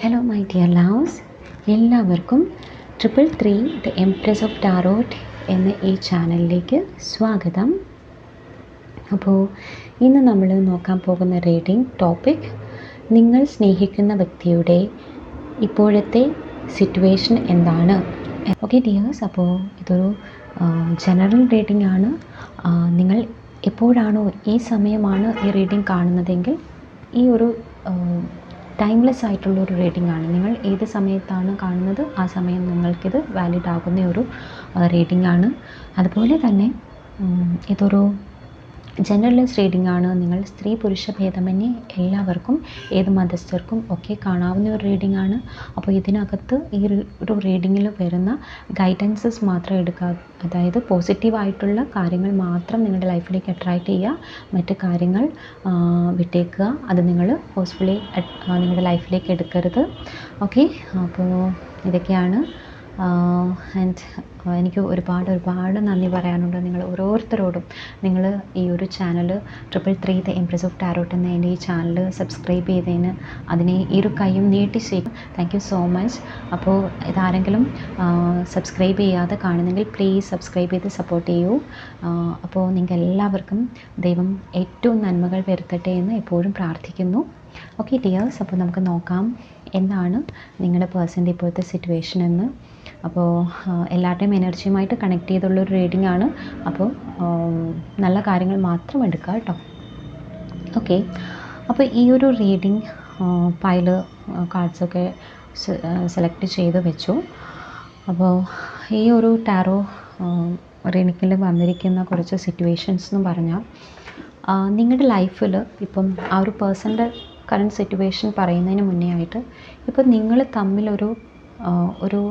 Hello my dear loves എല്ലാവർക്കും triple three the empress of tarot എന്ന ഈ ചാനലിലേക്ക് സ്വാഗതം. അപ്പോൾ ഇന്ന് നമ്മൾ നോക്കാൻ പോകുന്ന റീഡിംഗ് ടോപ്പിക് നിങ്ങൾ സ്നേഹിക്കുന്ന വ്യക്തിയുടെ ഇപ്പോഴത്തെ സിറ്റുവേഷൻ എന്താണ്? ഓക്കെ ഡിയേഴ്സ് അപ്പോൾ ഇതൊരു ജനറൽ റീഡിംഗ് ആണ്. നിങ്ങൾ എപ്പോഴാണോ ഈ സമയമാണ് ഈ റീഡിംഗ് കാണുന്നതെങ്കിൽ ഈ ഒരു ടൈംലെസ് ആയിട്ടുള്ള ഒരു റേറ്റിംഗ് ആണ്. നിങ്ങൾ ഏത് സമയത്താണ് കാണുന്നത് ആ സമയം നിങ്ങൾക്കിത് വാലിഡ് ആകുന്ന ഒരു റേറ്റിംഗ് ആണ്. അതുപോലെ തന്നെ ഇതൊരു ജനറൽലെസ് റീഡിംഗ് ആണ് നിങ്ങൾ സ്ത്രീ പുരുഷ ഭേദമന്യേ എല്ലാവർക്കും ഏത് മതസ്ഥർക്കും ഒക്കെ കാണാവുന്ന ഒരു റീഡിംഗ് ആണ്. അപ്പോൾ ഇതിനകത്ത് ഈ ഒരു റീഡിങ്ങിൽ വരുന്ന ഗൈഡൻസസ് മാത്രം എടുക്കുക അതായത് പോസിറ്റീവായിട്ടുള്ള കാര്യങ്ങൾ മാത്രം നിങ്ങളുടെ ലൈഫിലേക്ക് അട്രാക്റ്റ് ചെയ്യുക മറ്റ് കാര്യങ്ങൾ വിട്ടേക്കുക അത് നിങ്ങൾ ഫോഴ്സ്ഫുള്ളി നിങ്ങളുടെ ലൈഫിലേക്ക് എടുക്കരുത്. ഓക്കെ അപ്പോൾ ഇതൊക്കെയാണ് ആൻഡ് എനിക്ക് ഒരുപാട് ഒരുപാട് നന്ദി പറയാനുണ്ട് നിങ്ങൾ ഓരോരുത്തരോടും. നിങ്ങൾ ഈ ഒരു channel triple three the empress of tarot എന്ന എന്റെ ഈ ചാനൽ സബ്സ്ക്രൈബ് ചെയ്തതിന് അതിനെ ഇരു കൈയും നീട്ടി ചെയ്യും താങ്ക് യു സോ മച്ച് അപ്പോൾ ഇതാരെങ്കിലും സബ്സ്ക്രൈബ് ചെയ്യാതെ കാണുന്നെങ്കിൽ പ്ലീസ് സബ്സ്ക്രൈബ് ചെയ്ത് സപ്പോർട്ട് ചെയ്യൂ. അപ്പോൾ നിങ്ങൾക്ക് എല്ലാവർക്കും ദൈവം ഏറ്റവും നന്മകൾ വരുത്തട്ടെ എന്ന് എപ്പോഴും പ്രാർത്ഥിക്കുന്നു. ഓക്കെ ഡിയേഴ്സ് അപ്പോൾ നമുക്ക് നോക്കാം. എന്താണ് നിങ്ങളുടെ പേഴ്സന്റെ ഇപ്പോഴത്തെ സിറ്റുവേഷൻ എന്ന്. അപ്പോൾ എല്ലാവരുടെയും എനർജിയുമായിട്ട് കണക്ട് ചെയ്തുള്ളൊരു റീഡിംഗ് ആണ്. അപ്പോൾ നല്ല കാര്യങ്ങൾ മാത്രം എടുക്കുക കേട്ടോ. ഓക്കെ അപ്പോൾ ഈ ഒരു റീഡിംഗ് പൈൽ കാർഡ്സൊക്കെ സെലക്ട് ചെയ്ത് വെച്ചു. അപ്പോൾ ഈ ഒരു ടാറോ റീഡിങ്ങിൽ വന്നിരിക്കുന്ന കുറച്ച് സിറ്റുവേഷൻസ് എന്ന് പറഞ്ഞാൽ നിങ്ങളുടെ ലൈഫിൽ ഇപ്പം ആ ഒരു പേഴ്സന്റെ കറണ്ട് സിറ്റുവേഷൻ പറയുന്നതിന് മുന്നേ ആയിട്ട് ഇപ്പം നിങ്ങൾ തമ്മിലൊരു ഒരു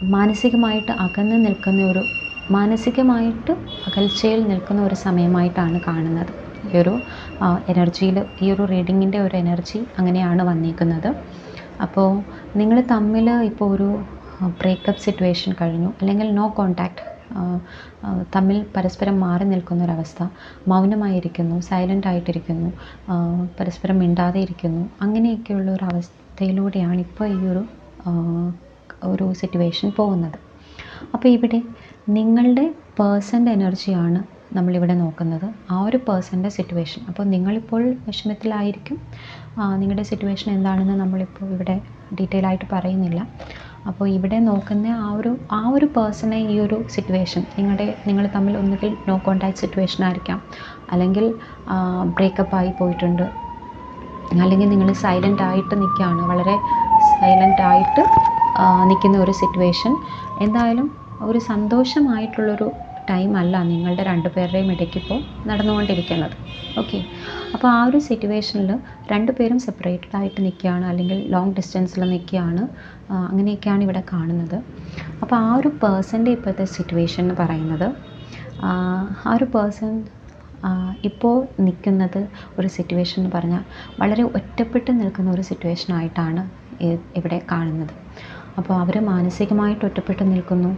മാനസികമായിട്ട് അകന്ന് നിൽക്കുന്ന ഒരു മാനസികമായിട്ട് അകൽച്ചയിൽ നിൽക്കുന്ന ഒരു സമയമായിട്ടാണ് കാണുന്നത്. ഈ ഒരു എനർജിയിൽ ഈ ഒരു റീഡിങ്ങിന്റെ ഒരു എനർജി അങ്ങനെയാണ് വന്നിരിക്കുന്നത് അപ്പോൾ നിങ്ങൾ തമ്മിൽ ഇപ്പോൾ ഒരു ബ്രേക്കപ്പ് സിറ്റുവേഷൻ കഴിഞ്ഞു. അല്ലെങ്കിൽ നോ കോണ്ടാക്റ്റ് തമ്മിൽ പരസ്പരം മാറി നിൽക്കുന്ന ഒരവസ്ഥ മൗനമായിരിക്കുന്നു സൈലന്റ് ആയിട്ടിരിക്കുന്നു പരസ്പരം മിണ്ടാതെ ഇരിക്കുന്നു. അങ്ങനെയൊക്കെയുള്ള ഒരു അവസ്ഥയിലൂടെയാണ് ഇപ്പോൾ ഈ ഒരു ഒരു സിറ്റുവേഷൻ പോകുന്നത്. അപ്പോൾ ഇവിടെ നിങ്ങളുടെ പേഴ്സന്റെ എനർജിയാണ് നമ്മളിവിടെ നോക്കുന്നത്. ആ ഒരു പേഴ്സന്റെ സിറ്റുവേഷൻ അപ്പോൾ നിങ്ങളിപ്പോൾ വിഷമത്തിലായിരിക്കും. നിങ്ങളുടെ സിറ്റുവേഷൻ എന്താണെന്ന് നമ്മളിപ്പോൾ ഇവിടെ ഡീറ്റെയിൽ ആയിട്ട് പറയുന്നില്ല. അപ്പോൾ ഇവിടെ നോക്കുന്ന ആ ഒരു ആ ഒരു പേഴ്സണെ ഈ ഒരു സിറ്റുവേഷൻ നിങ്ങളുടെ നിങ്ങൾ തമ്മിൽ ഒന്നുകിൽ നോ കോണ്ടാക്ട് സിറ്റുവേഷൻ ആയിരിക്കാം അല്ലെങ്കിൽ ബ്രേക്കപ്പ് ആയി പോയിട്ടുണ്ട് അല്ലെങ്കിൽ നിങ്ങൾ സൈലന്റ് ആയിട്ട് നിൽക്കുകയാണ് വളരെ സൈലന്റ് ആയിട്ട് നിൽക്കുന്ന ഒരു സിറ്റുവേഷൻ എന്തായാലും ഒരു സന്തോഷമായിട്ടുള്ളൊരു ടൈം അല്ല നിങ്ങളുടെ രണ്ടുപേരുടെയും ഇടയ്ക്കിപ്പോൾ നടന്നുകൊണ്ടിരിക്കുന്നത്. ഓക്കെ അപ്പോൾ ആ ഒരു സിറ്റുവേഷനിൽ രണ്ടുപേരും സെപ്പറേറ്റഡ് ആയിട്ട് നിൽക്കുകയാണ് അല്ലെങ്കിൽ ലോങ് ഡിസ്റ്റൻസിൽ നിൽക്കുകയാണ് അങ്ങനെയൊക്കെയാണ് ഇവിടെ കാണുന്നത്. അപ്പോൾ ആ ഒരു പേഴ്സന്റെ ഇപ്പോഴത്തെ സിറ്റുവേഷൻ എന്ന് പറയുന്നത് ആ ഒരു പേഴ്സൺ ഇപ്പോൾ നിൽക്കുന്നത് ഒരു സിറ്റുവേഷൻ എന്ന് പറഞ്ഞാൽ വളരെ ഒറ്റപ്പെട്ട് നിൽക്കുന്ന ഒരു സിറ്റുവേഷൻ ആയിട്ടാണ് ഇവിടെ കാണുന്നത്. അപ്പോൾ അവർ മാനസികമായിട്ട് ഒറ്റപ്പെട്ട് നിൽക്കുന്നു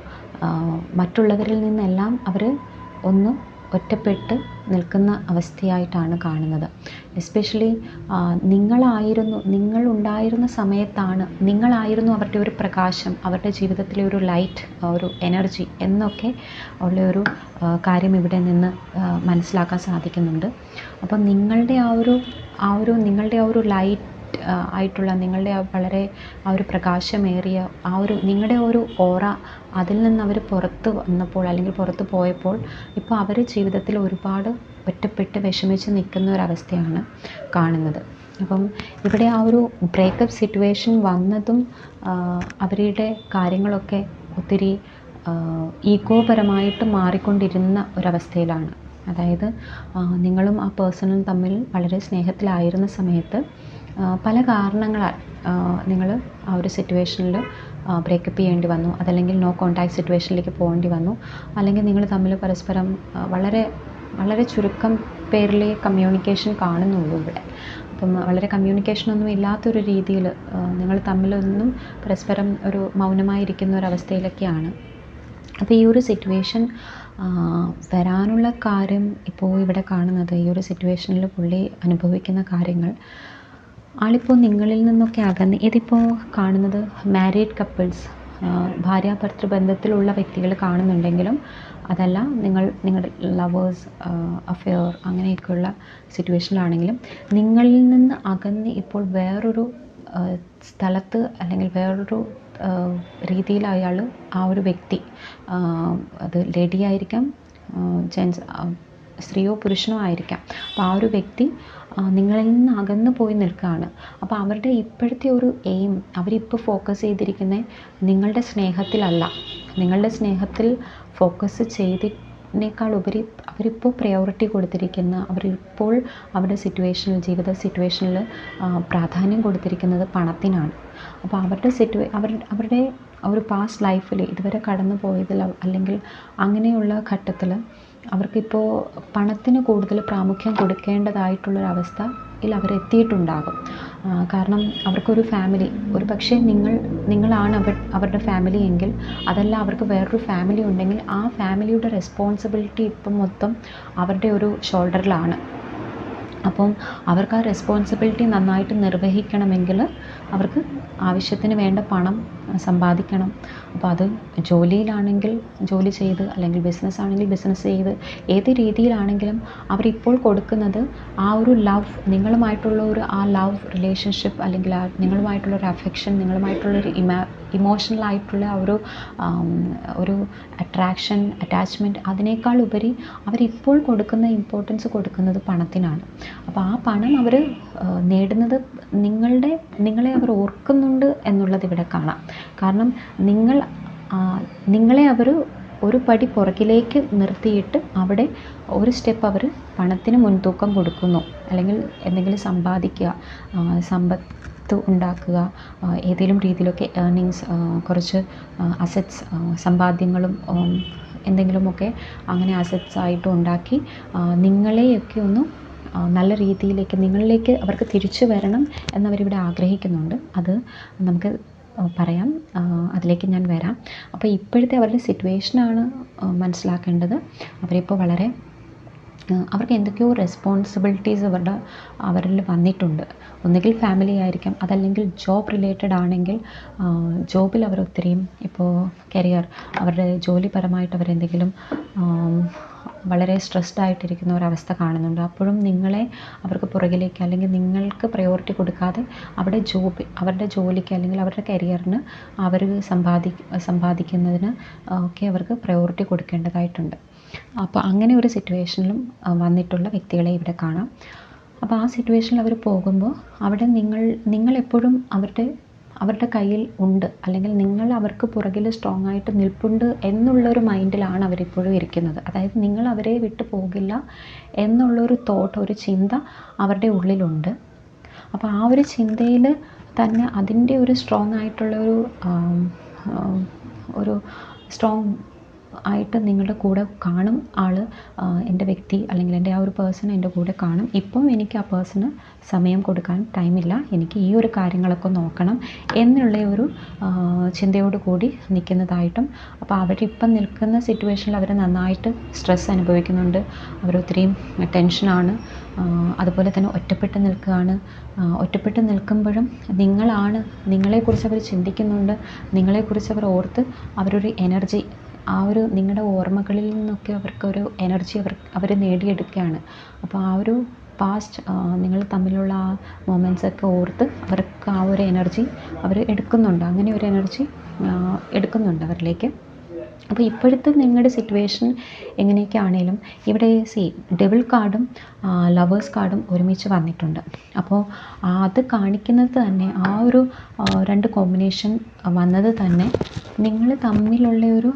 മറ്റുള്ളവരിൽ നിന്നെല്ലാം അവർ ഒന്ന് ഒറ്റപ്പെട്ട് നിൽക്കുന്ന അവസ്ഥയായിട്ടാണ് കാണുന്നത്. എസ്പെഷ്യലി നിങ്ങളായിരുന്നു നിങ്ങളുണ്ടായിരുന്ന സമയത്താണ് നിങ്ങളായിരുന്നു അവരുടെ ഒരു പ്രകാശം അവരുടെ ജീവിതത്തിലെ ഒരു ലൈറ്റ് ഒരു എനർജി എന്നൊക്കെ ഉള്ള ഒരു കാര്യം ഇവിടെ നിന്ന് മനസ്സിലാക്കാൻ സാധിക്കുന്നുണ്ട്. അപ്പോൾ നിങ്ങളുടെ ആ ഒരു ആ ഒരു നിങ്ങളുടെ ആ ഒരു ലൈറ്റ് ആയിട്ടുള്ള നിങ്ങളുടെ ആ വളരെ ആ ഒരു പ്രകാശമേറിയ ആ ഒരു നിങ്ങളുടെ ഒരു ഓറ അതിൽ നിന്ന് അവർ പുറത്ത് വന്നപ്പോൾ അല്ലെങ്കിൽ പുറത്ത് പോയപ്പോൾ ഇപ്പോൾ അവർ ജീവിതത്തിൽ ഒരുപാട് ഒറ്റപ്പെട്ട് വിഷമിച്ച് നിൽക്കുന്ന ഒരവസ്ഥയാണ് കാണുന്നത്. അപ്പം ഇവിടെ ആ ഒരു ബ്രേക്കപ്പ് സിറ്റുവേഷൻ വന്നതും അവരുടെ കാര്യങ്ങളൊക്കെ ഒത്തിരി ഈഗോപരമായിട്ട് മാറിക്കൊണ്ടിരുന്ന ഒരവസ്ഥയിലാണ്. അതായത് നിങ്ങളും ആ പേഴ്സണും തമ്മിൽ വളരെ സ്നേഹത്തിലായിരുന്ന സമയത്ത് പല കാരണങ്ങളാൽ നിങ്ങൾ ആ ഒരു സിറ്റുവേഷനിൽ ബ്രേക്കപ്പ് ചെയ്യേണ്ടി വന്നു. അതല്ലെങ്കിൽ നോ കോണ്ടാക്ട് സിറ്റുവേഷനിലേക്ക് പോകേണ്ടി വന്നു. അല്ലെങ്കിൽ നിങ്ങൾ തമ്മിൽ പരസ്പരം വളരെ വളരെ ചുരുക്കം പേരിലെ കമ്മ്യൂണിക്കേഷൻ കാണുന്നുള്ളൂ ഇവിടെ. അപ്പം വളരെ കമ്മ്യൂണിക്കേഷനൊന്നും ഇല്ലാത്തൊരു രീതിയിൽ നിങ്ങൾ തമ്മിലൊന്നും പരസ്പരം ഒരു മൗനമായിരിക്കുന്ന ഒരവസ്ഥയിലൊക്കെയാണ് അപ്പോൾ ഈ ഒരു സിറ്റുവേഷൻ വരാനുള്ള കാര്യം ഇപ്പോൾ ഇവിടെ കാണുന്നത് ഈ ഒരു സിറ്റുവേഷനിൽ പുള്ളി അനുഭവിക്കുന്ന കാര്യങ്ങൾ. ആളിപ്പോൾ നിങ്ങളിൽ നിന്നൊക്കെ അകന്ന് ഇതിപ്പോൾ കാണുന്നത്? മാരീഡ് കപ്പിൾസ് ഭാര്യാഭർത്തൃ ബന്ധത്തിലുള്ള വ്യക്തികൾ കാണുന്നുണ്ടെങ്കിലും അതല്ല നിങ്ങൾ നിങ്ങളുടെ ലവേഴ്സ് അഫെയർ അങ്ങനെയൊക്കെയുള്ള സിറ്റുവേഷനിലാണെങ്കിലും നിങ്ങളിൽ നിന്ന് അകന്ന് ഇപ്പോൾ വേറൊരു സ്ഥലത്ത് അല്ലെങ്കിൽ വേറൊരു രീതിയിൽ അയാൾ ആ ഒരു വ്യക്തി അത് ലേഡി ആയിരിക്കാം. ജെൻസ് സ്ത്രീയോ പുരുഷനോ ആയിരിക്കാം. അപ്പോൾ ആ ഒരു വ്യക്തി നിങ്ങളിൽ നിന്ന് അകന്നു പോയി നിൽക്കുകയാണ്. അപ്പോൾ അവരുടെ ഇപ്പോഴത്തെ ഒരു എയിം അവരിപ്പോൾ ഫോക്കസ് ചെയ്തിരിക്കുന്നത് നിങ്ങളുടെ സ്നേഹത്തിലല്ല. നിങ്ങളുടെ സ്നേഹത്തിൽ ഫോക്കസ് ചെയ്തി നേക്കാൾ ഉപരി അവരിപ്പോൾ പ്രയോറിറ്റി കൊടുത്തിരിക്കുന്ന അവരിപ്പോൾ അവരുടെ സിറ്റുവേഷനിൽ ജീവിത സിറ്റുവേഷനിൽ പ്രാധാന്യം കൊടുത്തിരിക്കുന്നത് പണത്തിനാണ്. അപ്പോൾ അവരുടെ സിറ്റുവേ അവർ അവരുടെ ഒരു പാസ്റ്റ് ലൈഫിൽ ഇതുവരെ കടന്നു പോയതിൽ അല്ലെങ്കിൽ അങ്ങനെയുള്ള ഘട്ടത്തിൽ അവർക്കിപ്പോൾ പണത്തിന് കൂടുതൽ പ്രാമുഖ്യം കൊടുക്കേണ്ടതായിട്ടുള്ളൊരവസ്ഥയിൽ അവരെത്തിയിട്ടുണ്ടാകും. എത്തിയിട്ടുണ്ടാകും കാരണം അവർക്കൊരു ഫാമിലി. ഒരു പക്ഷേ നിങ്ങൾ നിങ്ങളാണ് അവർ അവരുടെ ഫാമിലി എങ്കിൽ അതല്ല അവർക്ക് വേറൊരു ഫാമിലി ഉണ്ടെങ്കിൽ ആ ഫാമിലിയുടെ റെസ്പോൺസിബിലിറ്റി ഇപ്പം മൊത്തം അവരുടെ ഒരു ഷോൾഡറിലാണ്. അപ്പം അവർക്ക് ആ റെസ്പോൺസിബിലിറ്റി നന്നായിട്ട് നിർവഹിക്കണമെങ്കിൽ അവർക്ക് ആവശ്യത്തിന് വേണ്ട പണം സമ്പാദിക്കണം. അപ്പോൾ അത് ജോലിയിലാണെങ്കിൽ ജോലി ചെയ്ത് അല്ലെങ്കിൽ ബിസിനസ് ആണെങ്കിൽ ബിസിനസ് ചെയ്ത് ഏത് രീതിയിലാണെങ്കിലും അവരിപ്പോൾ കൊടുക്കുന്നത് ആ ഒരു ലവ് നിങ്ങളുമായിട്ടുള്ള ഒരു ആ ലവ് റിലേഷൻഷിപ്പ് അല്ലെങ്കിൽ ആ നിങ്ങളുമായിട്ടുള്ള ഒരു അഫെക്ഷൻ നിങ്ങളുമായിട്ടുള്ള ഒരു ഇമാ ഇമോഷണൽ ആയിട്ടുള്ള ഒരു ഒരു അട്രാക്ഷൻ അറ്റാച്ച്മെന്റ് അതിനേക്കാൾ ഉപരി അവരിപ്പോൾ കൊടുക്കുന്ന ഇമ്പോർട്ടൻസ് കൊടുക്കുന്നത് പണത്തിനാണ്. അപ്പോൾ ആ പണം അവർ നേടുന്നത് നിങ്ങളുടെ നിങ്ങളെ അവർ ഓർക്കുന്നുണ്ട് എന്നുള്ളത് ഇവിടെ കാണാം. കാരണം നിങ്ങൾ നിങ്ങളെ അവർ ഒരു പടി പുറകിലേക്ക് നിർത്തിയിട്ട് അവിടെ ഒരു സ്റ്റെപ്പ് അവർ പണത്തിന് മുൻതൂക്കം കൊടുക്കുന്നു. അല്ലെങ്കിൽ എന്തെങ്കിലും സമ്പാദിക്കുക സമ്പത്ത് ഉണ്ടാക്കുക ഏതെങ്കിലും രീതിയിലൊക്കെ ഏർണിങ്സ് കുറച്ച് അസറ്റ്സ് സമ്പാദ്യങ്ങളും എന്തെങ്കിലുമൊക്കെ അങ്ങനെ അസറ്റ്സ് ആയിട്ട് ഉണ്ടാക്കി നിങ്ങളെയൊക്കെ ഒന്ന് നല്ല രീതിയിലേക്ക് നിങ്ങളിലേക്ക് അവർക്ക് തിരിച്ചു വരണം എന്നവരിവിടെ ആഗ്രഹിക്കുന്നുണ്ട്. അത് നമുക്ക് പറയാം. അതിലേക്ക് ഞാൻ വരാം. അപ്പോൾ ഇപ്പോഴത്തെ അവരുടെ സിറ്റുവേഷനാണ് മനസ്സിലാക്കേണ്ടത്. അവരിപ്പോൾ വളരെ അവർക്ക് എന്തൊക്കെയോ റെസ്പോൺസിബിലിറ്റീസ് അവരുടെ അവരിൽ വന്നിട്ടുണ്ട്. ഒന്നുകിൽ ഫാമിലി ആയിരിക്കാം അതല്ലെങ്കിൽ ജോബ് റിലേറ്റഡ് ആണെങ്കിൽ ജോബിൽ അവർ ഒത്തിരിയും ഇപ്പോൾ കരിയർ അവരുടെ ജോലിപരമായിട്ട് അവരെന്തെങ്കിലും വളരെ സ്ട്രെസ്ഡ് ആയിട്ടിരിക്കുന്ന ഒരവസ്ഥ കാണുന്നുണ്ട്. അപ്പോഴും നിങ്ങളെ അവർക്ക് പുറകിലേക്ക് അല്ലെങ്കിൽ നിങ്ങൾക്ക് പ്രയോറിറ്റി കൊടുക്കാതെ അവിടെ ജോബ് അവരുടെ ജോലിക്ക് അല്ലെങ്കിൽ അവരുടെ കരിയറിന് അവർ സമ്പാദി സമ്പാദിക്കുന്നതിന് ഒക്കെ അവർക്ക് പ്രയോറിറ്റി കൊടുക്കേണ്ടതായിട്ടുണ്ട്. അപ്പോൾ അങ്ങനെ ഒരു സിറ്റുവേഷനിലും വന്നിട്ടുള്ള വ്യക്തികളെ ഇവിടെ കാണാം. അപ്പോൾ ആ സിറ്റുവേഷനിൽ അവർ പോകുമ്പോൾ അവിടെ നിങ്ങൾ നിങ്ങളെപ്പോഴും അവരുടെ അവരുടെ കയ്യിൽ ഉണ്ട്. അല്ലെങ്കിൽ നിങ്ങൾ അവർക്ക് പുറകിൽ സ്ട്രോങ് ആയിട്ട് നിൽപ്പുണ്ട് എന്നുള്ളൊരു മൈൻഡിലാണ് അവരിപ്പോഴും ഇരിക്കുന്നത്. അതായത് നിങ്ങൾ അവരെ വിട്ടു പോകില്ല എന്നുള്ളൊരു തോട്ട് ഒരു ചിന്ത അവരുടെ ഉള്ളിലുണ്ട്. അപ്പോൾ ആ ഒരു ചിന്തയിൽ തന്നെ അതിന്റെ ഒരു സ്ട്രോങ് ആയിട്ടുള്ളൊരു ഒരു സ്ട്രോങ് ആയിട്ട് നിങ്ങളുടെ കൂടെ കാണും ആൾ എന്റെ വ്യക്തി അല്ലെങ്കിൽ എന്റെ ആ ഒരു പേഴ്സൺ എന്റെ കൂടെ കാണും. ഇപ്പം എനിക്ക് ആ പേഴ്സണ് സമയം കൊടുക്കാൻ ടൈമില്ല എനിക്ക് ഈ ഒരു കാര്യങ്ങളൊക്കെ നോക്കണം എന്നുള്ള ഒരു ചിന്തയോട് കൂടി നിൽക്കുന്നതായിട്ടും അപ്പോൾ അവരിപ്പം നിൽക്കുന്ന സിറ്റുവേഷനിൽ അവർ നന്നായിട്ട് സ്ട്രെസ് അനുഭവിക്കുന്നുണ്ട്. അവരൊത്തിരിയും ടെൻഷനാണ് അതുപോലെ തന്നെ ഒറ്റപ്പെട്ട് നിൽക്കുകയാണ്. ഒറ്റപ്പെട്ട് നിൽക്കുമ്പോഴും നിങ്ങളാണ് നിങ്ങളെക്കുറിച്ച് അവർ ചിന്തിക്കുന്നുണ്ട്. നിങ്ങളെക്കുറിച്ച് അവർ ഓർത്ത് അവരൊരു എനർജി ആ ഒരു നിങ്ങളുടെ ഓർമ്മകളിൽ നിന്നൊക്കെ അവർക്കൊരു എനർജി അവർ അവർ നേടിയെടുക്കുകയാണ് അപ്പോൾ ആ ഒരു പാസ്റ്റ് നിങ്ങൾ തമ്മിലുള്ള ആ മൊമെൻസൊക്കെ ഓർത്ത് അവർക്ക് ആ ഒരു എനർജി അവർ എടുക്കുന്നുണ്ട്. അങ്ങനെ ഒരു എനർജി എടുക്കുന്നുണ്ട് അവരിലേക്ക്. അപ്പോൾ ഇപ്പോഴത്തെ നിങ്ങളുടെ സിറ്റുവേഷൻ എങ്ങനെയൊക്കെ ആണേലും ഇവിടെ സി ഡെബിൾ കാർഡും ലവേഴ്സ് കാർഡും ഒരുമിച്ച് വന്നിട്ടുണ്ട്. അപ്പോൾ അത് കാണിക്കുന്നത് തന്നെ ആ ഒരു രണ്ട് കോമ്പിനേഷൻ വന്നത് തന്നെ നിങ്ങൾ തമ്മിലുള്ള ഒരു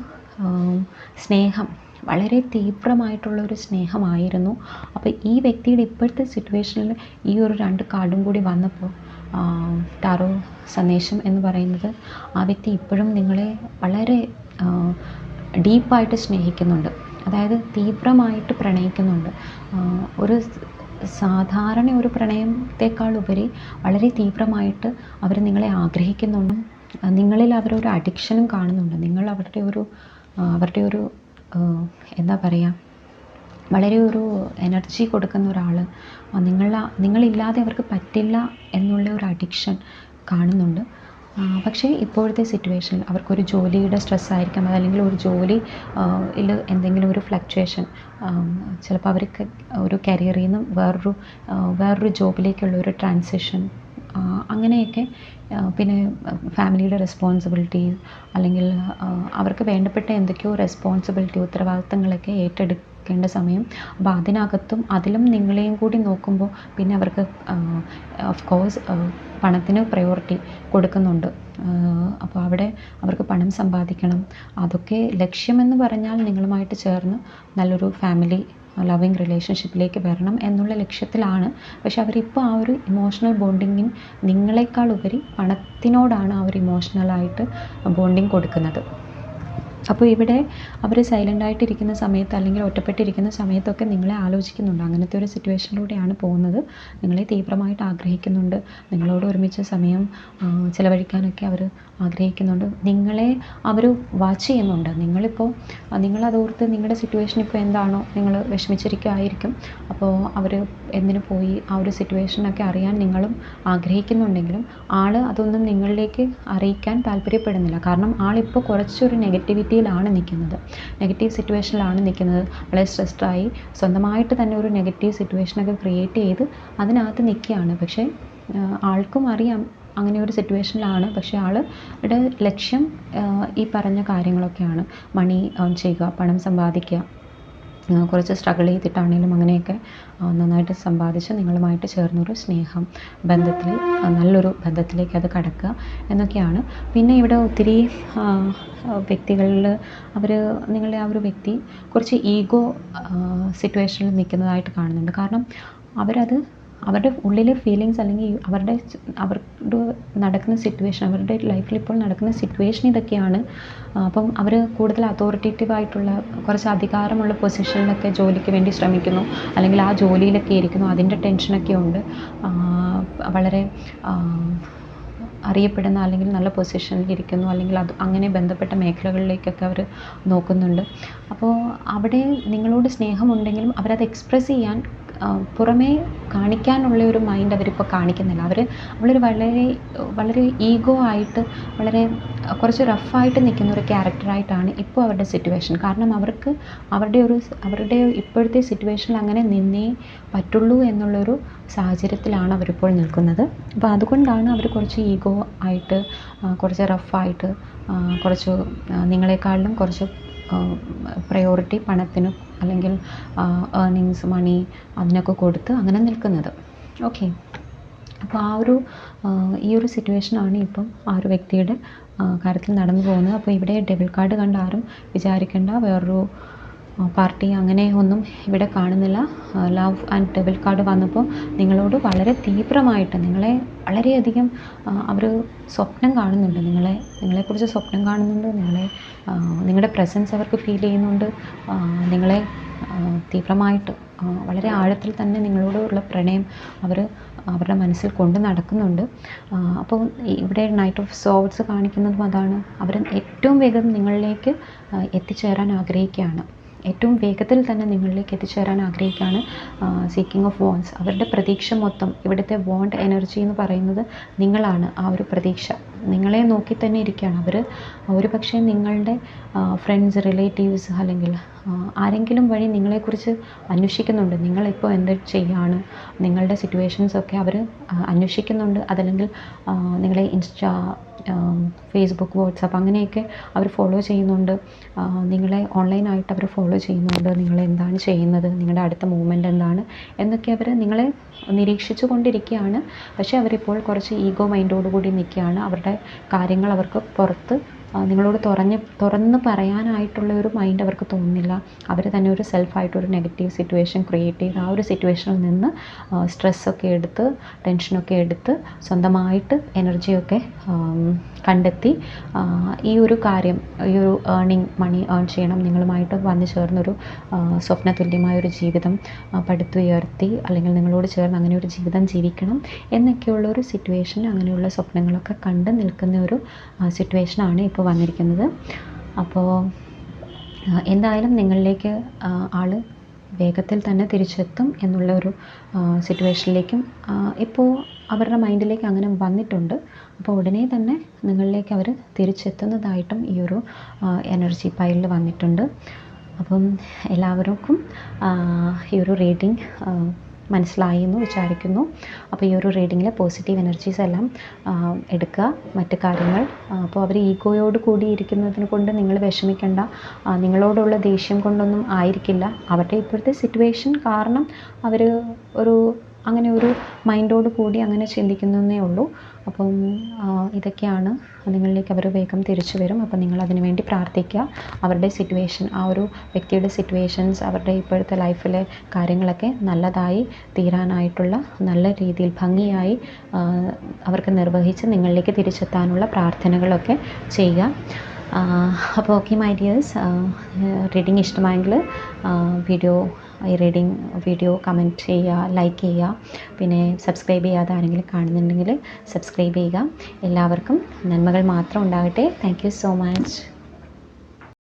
സ്നേഹം. വളരെ തീവ്രമായിട്ടുള്ള ഒരു സ്നേഹമായിരുന്നു. അപ്പോൾ ഈ വ്യക്തിയുടെ ഇപ്പോഴത്തെ സിറ്റുവേഷനിൽ ഈ ഒരു രണ്ട് കാർഡും കൂടി വന്നപ്പോൾ ടാറോ സന്ദേശം എന്ന് പറയുന്നത് ആ വ്യക്തി ഇപ്പോഴും നിങ്ങളെ വളരെ ഡീപ്പായിട്ട് സ്നേഹിക്കുന്നുണ്ട്. അതായത് തീവ്രമായിട്ട് പ്രണയിക്കുന്നുണ്ട്. ഒരു സാധാരണ ഒരു പ്രണയത്തെക്കാൾ ഉപരി വളരെ തീവ്രമായിട്ട് അവർ നിങ്ങളെ ആഗ്രഹിക്കുന്നുണ്ട്. നിങ്ങളിൽ അവരൊരു അഡിക്ഷനും കാണുന്നുണ്ട്. നിങ്ങൾ അവരുടെ ഒരു അവരുടെ ഒരു എന്താ പറയുക വളരെ ഒരു എനർജി കൊടുക്കുന്ന ഒരാൾ നിങ്ങൾ നിങ്ങളില്ലാതെ അവർക്ക് പറ്റില്ല എന്നുള്ള ഒരു അഡിക്ഷൻ കാണുന്നുണ്ട്. പക്ഷേ ഇപ്പോഴത്തെ സിറ്റുവേഷനിൽ അവർക്കൊരു ജോലിയുടെ സ്ട്രെസ് ആയിരിക്കാം. അതല്ലെങ്കിൽ ഒരു ജോലി എന്തെങ്കിലും ഒരു ഫ്ലക്ച്വേഷൻ ചിലപ്പോൾ അവർക്ക് ഒരു കരിയറിൽ നിന്നും വേറൊരു വേറൊരു ജോബിലേക്കുള്ള ഒരു ട്രാൻസിഷൻ അങ്ങനെയൊക്കെ പിന്നെ ഫാമിലിയുടെ റെസ്പോൺസിബിലിറ്റി അല്ലെങ്കിൽ അവർക്ക് വേണ്ടപ്പെട്ട എന്തൊക്കെയോ റെസ്പോൺസിബിലിറ്റി ഉത്തരവാദിത്തങ്ങളൊക്കെ ഏറ്റെടുക്കേണ്ട സമയം. അപ്പോൾ അതിനകത്തും അതിലും നിങ്ങളെയും കൂടി നോക്കുമ്പോൾ പിന്നെ അവർക്ക് ഓഫ് കോഴ്സ് പണത്തിന് പ്രയോറിറ്റി കൊടുക്കുന്നുണ്ട്. അപ്പോൾ അവിടെ അവർക്ക് പണം സമ്പാദിക്കണം. അതൊക്കെ ലക്ഷ്യമെന്ന് പറഞ്ഞാൽ നിങ്ങളുമായിട്ട് ചേർന്ന് നല്ലൊരു ഫാമിലി ലവിങ് റിലേഷൻഷിപ്പിലേക്ക് വരണം എന്നുള്ള ലക്ഷ്യത്തിലാണ്. പക്ഷെ അവരിപ്പോൾ ആ ഒരു ഇമോഷണൽ നിങ്ങളെക്കാൾ ഉപരി പണത്തിനോടാണ് ഒരു ഇമോഷണലായിട്ട് ബോണ്ടിങ് കൊടുക്കുന്നത്. അപ്പോൾ ഇവിടെ അവർ സൈലന്റായിട്ടിരിക്കുന്ന സമയത്ത് അല്ലെങ്കിൽ ഒറ്റപ്പെട്ടിരിക്കുന്ന സമയത്തൊക്കെ നിങ്ങളെ ആലോചിക്കുന്നുണ്ട്. അങ്ങനത്തെ ഒരു സിറ്റുവേഷനിലൂടെയാണ് പോകുന്നത്. നിങ്ങളെ തീവ്രമായിട്ട് ആഗ്രഹിക്കുന്നുണ്ട്. നിങ്ങളോട് ഒരുമിച്ച് സമയം ചിലവഴിക്കാനൊക്കെ അവർ ആഗ്രഹിക്കുന്നുണ്ട്. നിങ്ങളെ അവർ വാച്ച് ചെയ്യുന്നുണ്ട്. നിങ്ങളിപ്പോൾ നിങ്ങളതോർത്ത് നിങ്ങളുടെ സിറ്റുവേഷൻ ഇപ്പോൾ എന്താണോ നിങ്ങൾ വിഷമിച്ചിരിക്കുമായിരിക്കും അപ്പോൾ അവർ എന്തിനു പോയി ആ ഒരു സിറ്റുവേഷനൊക്കെ അറിയാൻ നിങ്ങളും ആഗ്രഹിക്കുന്നുണ്ടെങ്കിലും ആൾ അതൊന്നും നിങ്ങളിലേക്ക് അറിയിക്കാൻ താല്പര്യപ്പെടുന്നില്ല. കാരണം ആളിപ്പോൾ കുറച്ചൊരു നെഗറ്റിവിറ്റിയിലാണ് നിൽക്കുന്നത്. നെഗറ്റീവ് സിറ്റുവേഷനിലാണ് നിൽക്കുന്നത്. വളരെ സ്ട്രെസ്ഡായി സ്വന്തമായിട്ട് തന്നെ ഒരു നെഗറ്റീവ് സിറ്റുവേഷനൊക്കെ ക്രിയേറ്റ് ചെയ്ത് അതിനകത്ത് നിൽക്കുകയാണ്. പക്ഷേ ആൾക്കും അറിയാം അങ്ങനെ ഒരു സിറ്റുവേഷനിലാണ്. പക്ഷേ ആളുടെ ലക്ഷ്യം ഈ പറഞ്ഞ കാര്യങ്ങളൊക്കെയാണ്. മണി ഏൺ ചെയ്യുക പണം സമ്പാദിക്കുക കുറച്ച് സ്ട്രഗിൾ ചെയ്തിട്ടാണെങ്കിലും അങ്ങനെയൊക്കെ നന്നായിട്ട് സമ്പാദിച്ച് നിങ്ങളുമായിട്ട് ചേർന്നൊരു സ്നേഹം ബന്ധത്തിൽ നല്ലൊരു ബന്ധത്തിലേക്ക് അത് കടക്കുക എന്നൊക്കെയാണ്. പിന്നെ ഇവിടെ ഒത്തിരി വ്യക്തികളിൽ അവർ നിങ്ങളുടെ ആ ഒരു വ്യക്തി കുറച്ച് ഈഗോ സിറ്റുവേഷനിൽ നിൽക്കുന്നതായിട്ട് കാണുന്നുണ്ട്. കാരണം അവരത് അവരുടെ ഉള്ളിലെ ഫീലിങ്സ് അല്ലെങ്കിൽ അവരുടെ അവരുടെ നടക്കുന്ന സിറ്റുവേഷൻ അവരുടെ ലൈഫിൽ ഇപ്പോൾ നടക്കുന്ന സിറ്റുവേഷൻ ഇതൊക്കെയാണ്. അപ്പം അവർ കൂടുതൽ അതോറിറ്റേറ്റീവ് ആയിട്ടുള്ള കുറച്ച് അധികാരമുള്ള പൊസിഷനിലൊക്കെ ജോലിക്ക് വേണ്ടി ശ്രമിക്കുന്നു. അല്ലെങ്കിൽ ആ ജോലിയിലൊക്കെ ഇരിക്കുന്നു. അതിന്റെ ടെൻഷനൊക്കെ ഉണ്ട്. വളരെ അറിയപ്പെടുന്ന അല്ലെങ്കിൽ നല്ല പൊസിഷനിൽ ഇരിക്കുന്നു. അല്ലെങ്കിൽ അത് അങ്ങനെ ബന്ധപ്പെട്ട മേഖലകളിലേക്കൊക്കെ അവർ നോക്കുന്നുണ്ട്. അപ്പോൾ അവിടെ നിങ്ങളോട് സ്നേഹമുണ്ടെങ്കിലും അവരത് എക്സ്പ്രസ് ചെയ്യാൻ പുറമേ കാണിക്കാനുള്ള ഒരു മൈൻഡ് അവരിപ്പോൾ കാണിക്കുന്നില്ല. അവർ അവളൊരു വളരെ വളരെ ഈഗോ ആയിട്ട് വളരെ കുറച്ച് റഫായിട്ട് നിൽക്കുന്ന ഒരു ക്യാരക്ടറായിട്ടാണ് ഇപ്പോൾ അവരുടെ സിറ്റുവേഷൻ കാരണം അവർക്ക് അവരുടെ ഒരു അവരുടെ ഇപ്പോഴത്തെ സിറ്റുവേഷനിൽ അങ്ങനെ നിന്നേ പറ്റുള്ളൂ എന്നുള്ളൊരു സാഹചര്യത്തിലാണ് അവരിപ്പോൾ നിൽക്കുന്നത്. അപ്പോൾ അതുകൊണ്ടാണ് അവർ കുറച്ച് ഈഗോ ആയിട്ട് കുറച്ച് റഫായിട്ട് കുറച്ച് നിങ്ങളെക്കാളിലും കുറച്ച് പ്രയോറിറ്റി പണത്തിന് അല്ലെങ്കിൽ ഏർണിങ്സ് മണി അതിനൊക്കെ കൊടുത്ത് അങ്ങനെ നിൽക്കുന്നത്. ഓക്കെ അപ്പോൾ ആ ഒരു ഈ ഒരു സിറ്റുവേഷനാണ് ഇപ്പം ആ ഒരു വ്യക്തിയുടെ കാര്യത്തിൽ നടന്നു പോകുന്നത്. അപ്പോൾ ഇവിടെ ഡെബിറ്റ് കാർഡ് കണ്ട് ആരും വിചാരിക്കേണ്ട. വേറൊരു പാർട്ടി അങ്ങനെ ഒന്നും ഇവിടെ കാണുന്നില്ല. ലവ് ആൻഡ് ടെബിൾ കാർഡ് വന്നപ്പോൾ നിങ്ങളോട് വളരെ തീവ്രമായിട്ട് നിങ്ങളെ വളരെയധികം അവർ സ്വപ്നം കാണുന്നുണ്ട്. നിങ്ങളെ നിങ്ങളെക്കുറിച്ച് സ്വപ്നം കാണുന്നുണ്ട്. നിങ്ങളെ നിങ്ങളുടെ പ്രസൻസ് അവർക്ക് ഫീൽ ചെയ്യുന്നുണ്ട്. നിങ്ങളെ തീവ്രമായിട്ട് വളരെ ആഴത്തിൽ തന്നെ നിങ്ങളോടുള്ള പ്രണയം അവർ അവരുടെ മനസ്സിൽ കൊണ്ട് നടക്കുന്നുണ്ട്. അപ്പോൾ ഇവിടെ നൈറ്റ് ഓഫ് സോൾസ് കാണിക്കുന്നതും അതാണ്. അവർ ഏറ്റവും വേഗം നിങ്ങളിലേക്ക് എത്തിച്ചേരാൻ ആഗ്രഹിക്കുകയാണ്. ഏറ്റവും വേഗത്തിൽ തന്നെ നിങ്ങളിലേക്ക് എത്തിച്ചേരാൻ ആഗ്രഹിക്കുകയാണ് സീക്കിംഗ് ഓഫ് വോൺസ് അവരുടെ പ്രതീക്ഷ മൊത്തം ഇവിടുത്തെ വോണ്ട് എനർജി എന്ന് പറയുന്നത് നിങ്ങളാണ്. ആ ഒരു പ്രതീക്ഷ. നിങ്ങളെ നോക്കി തന്നെ ഇരിക്കുകയാണ് അവർ ഒരു പക്ഷേ നിങ്ങളുടെ ഫ്രണ്ട്സ് റിലേറ്റീവ്സ് അല്ലെങ്കിൽ ആരെങ്കിലും വഴി നിങ്ങളെക്കുറിച്ച് അന്വേഷിക്കുന്നുണ്ട്. നിങ്ങളിപ്പോൾ എന്ത് ചെയ്യാണ്? നിങ്ങളുടെ സിറ്റുവേഷൻസൊക്കെ അവർ അന്വേഷിക്കുന്നുണ്ട്. അതല്ലെങ്കിൽ നിങ്ങളെ ഇൻസ്റ്റാ ഫേസ്ബുക്ക് വാട്സാപ്പ് അങ്ങനെയൊക്കെ അവർ ഫോളോ ചെയ്യുന്നുണ്ട്. നിങ്ങളെ ഓൺലൈനായിട്ട് അവർ ഫോളോ ചെയ്യുന്നുണ്ട്. നിങ്ങൾ എന്താണ് ചെയ്യുന്നത്? നിങ്ങളുടെ അടുത്ത മൂവ്മെന്റ് എന്താണ്? എന്നൊക്കെ അവർ നിങ്ങളെ നിരീക്ഷിച്ചു കൊണ്ടിരിക്കുകയാണ്. പക്ഷേ അവരിപ്പോൾ കുറച്ച് ഈഗോ മൈൻഡോടുകൂടി നിൽക്കുകയാണ്. അവരുടെ കാര്യങ്ങൾ അവർക്ക് പുറത്ത് നിങ്ങളോട് തുറഞ്ഞ് തുറന്ന് പറയാനായിട്ടുള്ള ഒരു മൈൻഡ് അവർക്ക് തോന്നുന്നില്ല. അവർ തന്നെ ഒരു സെൽഫായിട്ടൊരു നെഗറ്റീവ് സിറ്റുവേഷൻ ക്രിയേറ്റ് ചെയ്ത് ആ ഒരു സിറ്റുവേഷനിൽ നിന്ന് സ്ട്രെസ്സൊക്കെ എടുത്ത് ടെൻഷനൊക്കെ എടുത്ത് സ്വന്തമായിട്ട് എനർജിയൊക്കെ കണ്ടെത്തി ഈ ഒരു കാര്യം ഈ ഒരു ഏർണിങ് മണി ഏൺ ചെയ്യണം നിങ്ങളുമായിട്ട് വന്നു ചേർന്നൊരു സ്വപ്നതുല്യമായ ഒരു ജീവിതം പടുത്തുയർത്തി അല്ലെങ്കിൽ നിങ്ങളോട് ചേർന്ന് അങ്ങനെ ഒരു ജീവിതം ജീവിക്കണം എന്നൊക്കെയുള്ള ഒരു സിറ്റുവേഷൻ അങ്ങനെയുള്ള സ്വപ്നങ്ങളൊക്കെ കണ്ട് നിൽക്കുന്ന ഒരു സിറ്റുവേഷനാണ് ഇപ്പോൾ വന്നിരിക്കുന്നത്. അപ്പോൾ എന്തായാലും നിങ്ങളിലേക്ക് ആൾ വേഗത്തിൽ തന്നെ തിരിച്ചെത്തും എന്നുള്ള ഒരു സിറ്റുവേഷനിലേക്കും ഇപ്പോൾ അവരുടെ മൈൻഡിലേക്ക് അങ്ങനെ വന്നിട്ടുണ്ട്. അപ്പോൾ ഉടനെ തന്നെ നിങ്ങളിലേക്ക് അവർ തിരിച്ചെത്തുന്നതായിട്ടും ഈ ഒരു എനർജി പൈലിൽ വന്നിട്ടുണ്ട്. അപ്പം എല്ലാവർക്കും ഈ ഒരു റീഡിങ് മനസ്സിലായി എന്ന് വിചാരിക്കുന്നു. അപ്പോൾ ഈ ഒരു റീഡിങ്ങിൽ പോസിറ്റീവ് എനർജീസ് എല്ലാം എടുക്കുക. മറ്റു കാര്യങ്ങൾ അപ്പോൾ അവർ ഈഗോയോട് കൂടി ഇരിക്കുന്നതിന് കൊണ്ട് നിങ്ങൾ വിഷമിക്കേണ്ട. നിങ്ങളോടുള്ള ദേഷ്യം കൊണ്ടൊന്നും ആയിരിക്കില്ല. അവരുടെ ഇപ്പോഴത്തെ സിറ്റുവേഷൻ കാരണം അവർ ഒരു അങ്ങനെ ഒരു മൈൻഡോട് കൂടി അങ്ങനെ ചിന്തിക്കുന്നതേ ഉള്ളൂ. അപ്പം ഇതൊക്കെയാണ് നിങ്ങളിലേക്ക് അവർ വേഗം തിരിച്ചു വരും. അപ്പം നിങ്ങൾ അതിനു വേണ്ടി പ്രാർത്ഥിക്കുക. അവരുടെ സിറ്റുവേഷൻ ആ ഒരു വ്യക്തിയുടെ സിറ്റുവേഷൻസ് അവരുടെ ഇപ്പോഴത്തെ ലൈഫിലെ കാര്യങ്ങളൊക്കെ നല്ലതായി തീരാനായിട്ടുള്ള നല്ല രീതിയിൽ ഭംഗിയായി അവർക്ക് നിർവഹിച്ച് നിങ്ങളിലേക്ക് തിരിച്ചെത്താനുള്ള പ്രാർത്ഥനകളൊക്കെ ചെയ്യുക. അപ്പോൾ ഓക്കെ മൈ ഡിയേഴ്സ് റീഡിങ് ഇഷ്ടമായെങ്കിൽ വീഡിയോ ഈ റീഡിങ് വീഡിയോ കമന്റ് ചെയ്യുക ലൈക്ക് ചെയ്യുക പിന്നെ സബ്സ്ക്രൈബ് ചെയ്യാതെ ആരെങ്കിലും കാണുന്നുണ്ടെങ്കിൽ സബ്സ്ക്രൈബ് ചെയ്യുക. എല്ലാവർക്കും നന്മകൾ മാത്രം ഉണ്ടാകട്ടെ. Thank so much